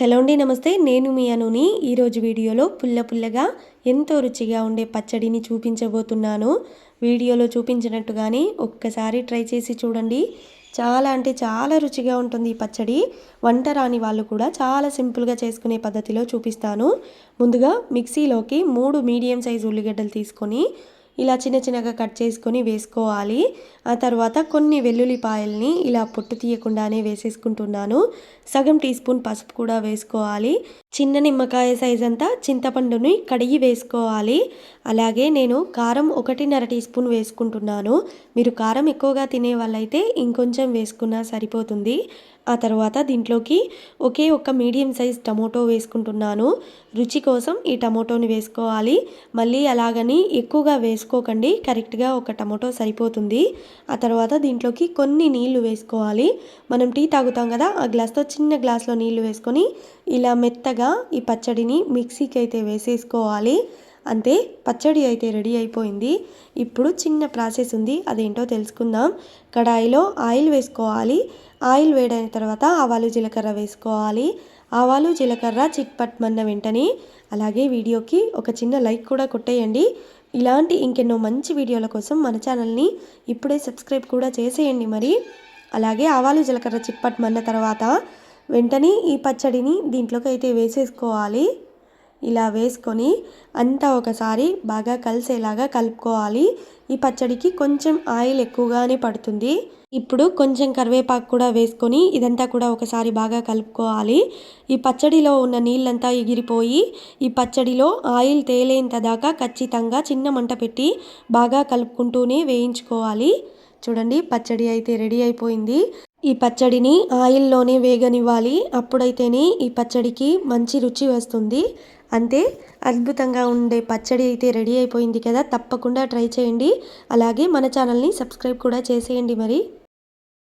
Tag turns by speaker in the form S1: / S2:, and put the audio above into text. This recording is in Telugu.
S1: హలో అండి నమస్తే. నేను మీ అనుని. ఈరోజు వీడియోలో పుల్ల పుల్లగా ఎంతో రుచిగా ఉండే పచ్చడిని చూపించబోతున్నాను. వీడియోలో చూపించినట్టుగానే ఒక్కసారి ట్రై చేసి చూడండి. చాలా అంటే చాలా రుచిగా ఉంటుంది ఈ పచ్చడి. వంట రాని వాళ్ళు కూడా చాలా సింపుల్గా చేసుకునే పద్ధతిలో చూపిస్తాను. ముందుగా మిక్సీలోకి మూడు మీడియం సైజు ఉల్లిగడ్డలు తీసుకొని ఇలా చిన్న చిన్నగా కట్ చేసుకొని వేసుకోవాలి. ఆ తర్వాత కొన్ని వెల్లుల్లిపాయల్ని ఇలా పొట్టు తీయకుండానే వేసేసుకుంటున్నాను. సగం టీ స్పూన్ పసుపు కూడా వేసుకోవాలి. చిన్న నిమ్మకాయ సైజ్ అంతా చింతపండుని కడిగి వేసుకోవాలి. అలాగే నేను కారం ఒకటిన్నర టీ స్పూన్ వేసుకుంటున్నాను. మీరు కారం ఎక్కువగా తినే వాళ్ళైతే ఇంకొంచెం వేసుకున్నా సరిపోతుంది. ఆ తర్వాత దీంట్లోకి ఒకే ఒక్క మీడియం సైజ్ టమోటో వేసుకుంటున్నాను. రుచి కోసం ఈ టమోటోని వేసుకోవాలి. మళ్ళీ అలాగని ఎక్కువగా వేసుకోకండి. కరెక్ట్గా ఒక టమోటో సరిపోతుంది. ఆ తర్వాత దీంట్లోకి కొన్ని నీళ్ళు వేసుకోవాలి. మనం టీ తాగుతాం కదా ఆ గ్లాస్తో చిన్న గ్లాస్లో నీళ్ళు వేసుకొని ఇలా మెత్తగా ఈ పచ్చడిని మిక్సీకి అయితే వేసేసుకోవాలి. అంతే పచ్చడి అయితే రెడీ అయిపోయింది. ఇప్పుడు చిన్న ప్రాసెస్ ఉంది అదేంటో తెలుసుకుందాం. కడాయిలో ఆయిల్ వేసుకోవాలి. ఆయిల్ వేడైన తర్వాత ఆవాలు జీలకర్ర వేసుకోవాలి. ఆవాలు జీలకర్ర చిట్పట్మన్న వెంటనే అలాగే వీడియోకి ఒక చిన్న లైక్ కూడా కొట్టేయండి. ఇలాంటి ఇంకెన్నో మంచి వీడియోల కోసం మన ఛానల్ని ఇప్పుడే సబ్స్క్రైబ్ కూడా చేసేయండి మరి. అలాగే ఆవాలు జీలకర్ర చిట్పట్మన్న తర్వాత వెంటనే ఈ పచ్చడిని దీంట్లోకి అయితే వేసేసుకోవాలి. ఇలా వేసుకొని అంతా ఒకసారి బాగా కలిసేలాగా కలుపుకోవాలి. ఈ పచ్చడికి కొంచెం ఆయిల్ ఎక్కువగానే పడుతుంది. ఇప్పుడు కొంచెం కరివేపాకు కూడా వేసుకొని ఇదంతా కూడా ఒకసారి బాగా కలుపుకోవాలి. ఈ పచ్చడిలో ఉన్న నీళ్ళంతా ఎగిరిపోయి ఈ పచ్చడిలో ఆయిల్ తేలేంత దాకా ఖచ్చితంగా చిన్న మంట పెట్టి బాగా కలుపుకుంటూనే వేయించుకోవాలి. చూడండి పచ్చడి అయితే రెడీ అయిపోయింది. ఈ పచ్చడిని ఆయిల్లోనే వేగనివ్వాలి. అప్పుడైతేనే ఈ పచ్చడికి మంచి రుచి వస్తుంది. అంతే అద్భుతంగా ఉండే పచ్చడి అయితే రెడీ అయిపోయింది కదా తప్పకుండా ట్రై చేయండి. అలాగే మన ఛానల్ని సబ్స్క్రైబ్ కూడా చేసేయండి మరి.